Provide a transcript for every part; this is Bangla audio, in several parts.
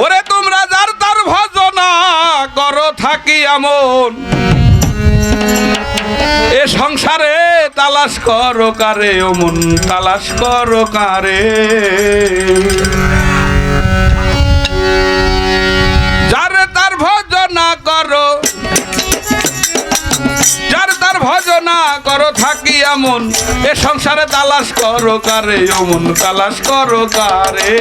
ওরে তোমরা যার তার ভজনা করো, থাকি এমন এ সংসারে তালাশ করো কারে, অমন তালাশ করো কারে। থাকি এমন এ সংসারে তালাশ করো কারে অমন তালাশ করো কারে।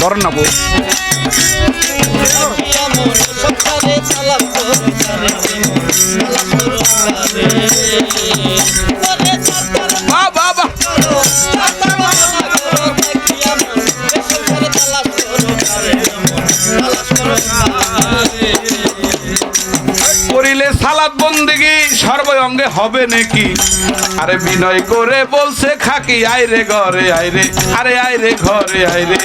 ধরেন না সর্বঙ্গে হবে নাকি? আরে বিনয় করে বলছে খাকি আইরে ঘরে আইরে আরে আইরে ঘরে আইরে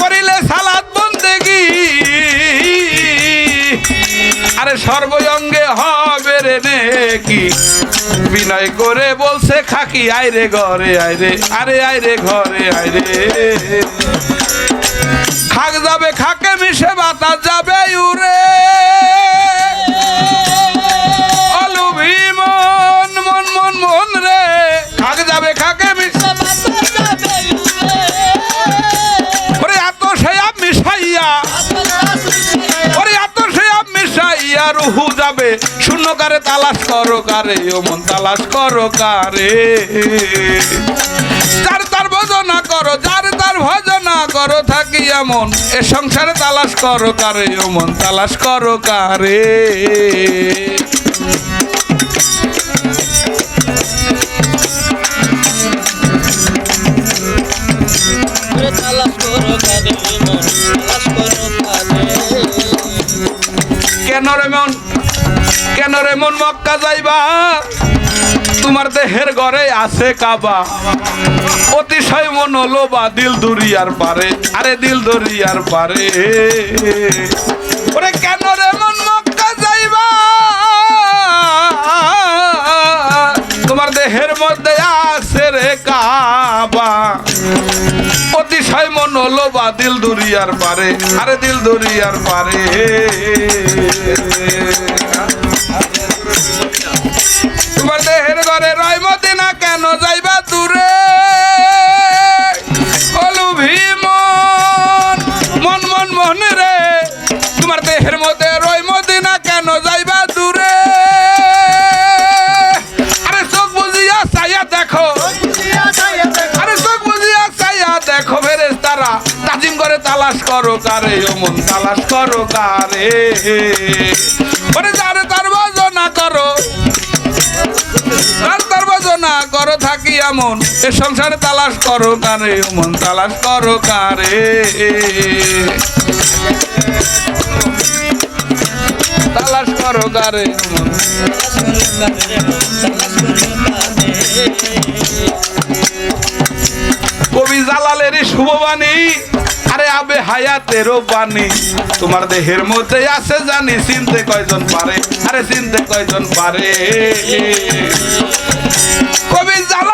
করিলে সালাদ বন্দিগি। আরে সর্বঙ্গে হবে রে নাকি। বিনয় করে বলছে খাকি আইরে ঘরে আইরে আরে আইরে ঘরে আইরে খাক যাবে, খাকে মিশে বাতাস যাবে উড়ে। রুহু যাবে। শূন্য কারে তালাশ করো কারে, ও মন তালাশ করো কারে। যার তার ভজনা করো, যার তার ভজনা করো, থাকি এমন। এ সংসারে তালাশ করো কারে, ও মন তালাশ করো কারে। কেন রে মন? কেন রে মন মক্কা যাইবা? তোমার দেহের ঘরে আছে কাবা। অতিশয় মন হলো বা দিল দুরিয়ার পারে। আরে দিল দুরিয়ার পারে। ওরে কেন রে মন মক্কা যাইবা? তোমার দেহের মধ্যে আছে অতিশয় বা দিল দুরিয়ার পারে আরে দিল দুরিয়ার পারে। তালাশ করো কারে, অমন তালাশ করো কারে। ওরে যারে তার ভজনা করো তার তার ভজনা করো থাকি এমন এ সংসারে তালাশ করো কারে, অমন তালাশ করো কারে। তালাশ করো কারে কবি জালালের শুভবাণী আরে আবে হায়াতেরও বাণী। তোমার দেহের মধ্যে আছে জানি, চিনতে কয়জন পারে? আরে চিনতে কয়জন পারে? কবি জালালের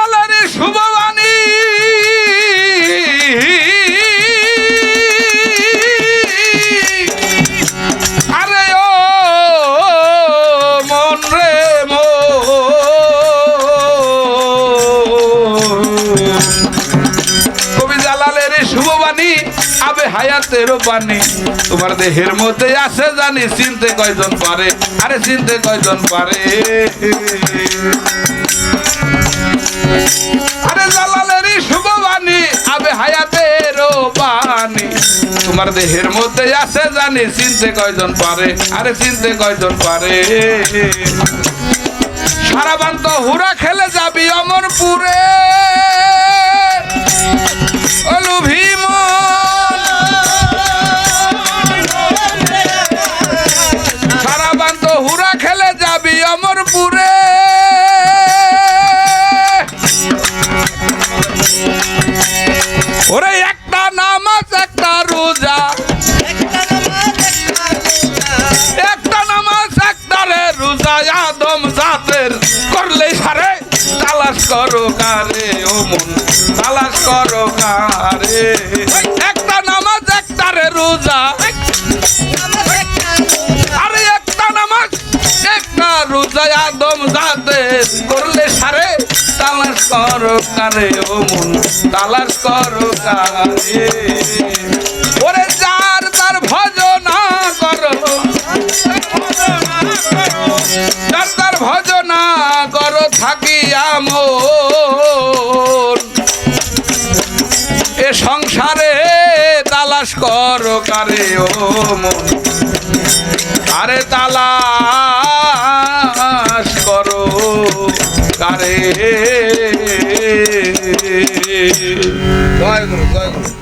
হায়াতেরও বাণী। তোমার দেহের মধ্যে আছে জানি, চিনতে কয়জন পারে? আরে চিনতে কয়জন পারে? আরে জালালের এই শুভবাণী আবে হায়াতেরও বাণী। তোমার দেহের মধ্যে আছে জানি, চিনতে কয়জন পারে? আরে চিনতে কয়জন পারে? সারাবান্ত হুরা খেলে যাবি অমরপুরে। একটা নামাজ একটা রে রোজা আদম জাতের করো কারে ও মন, তালাশ করো কারে একটা নামাজ, একটারে রোজা। আরে একটা নামাজ, একটা রোজা আদম যাতে করলে সারে। তালাশ করো কারে ও মন, তালাশ করো কারে তালাশ করো কারে ও মন। আরে তালাশ করো কারে। জয় গুরু জয় গুরু।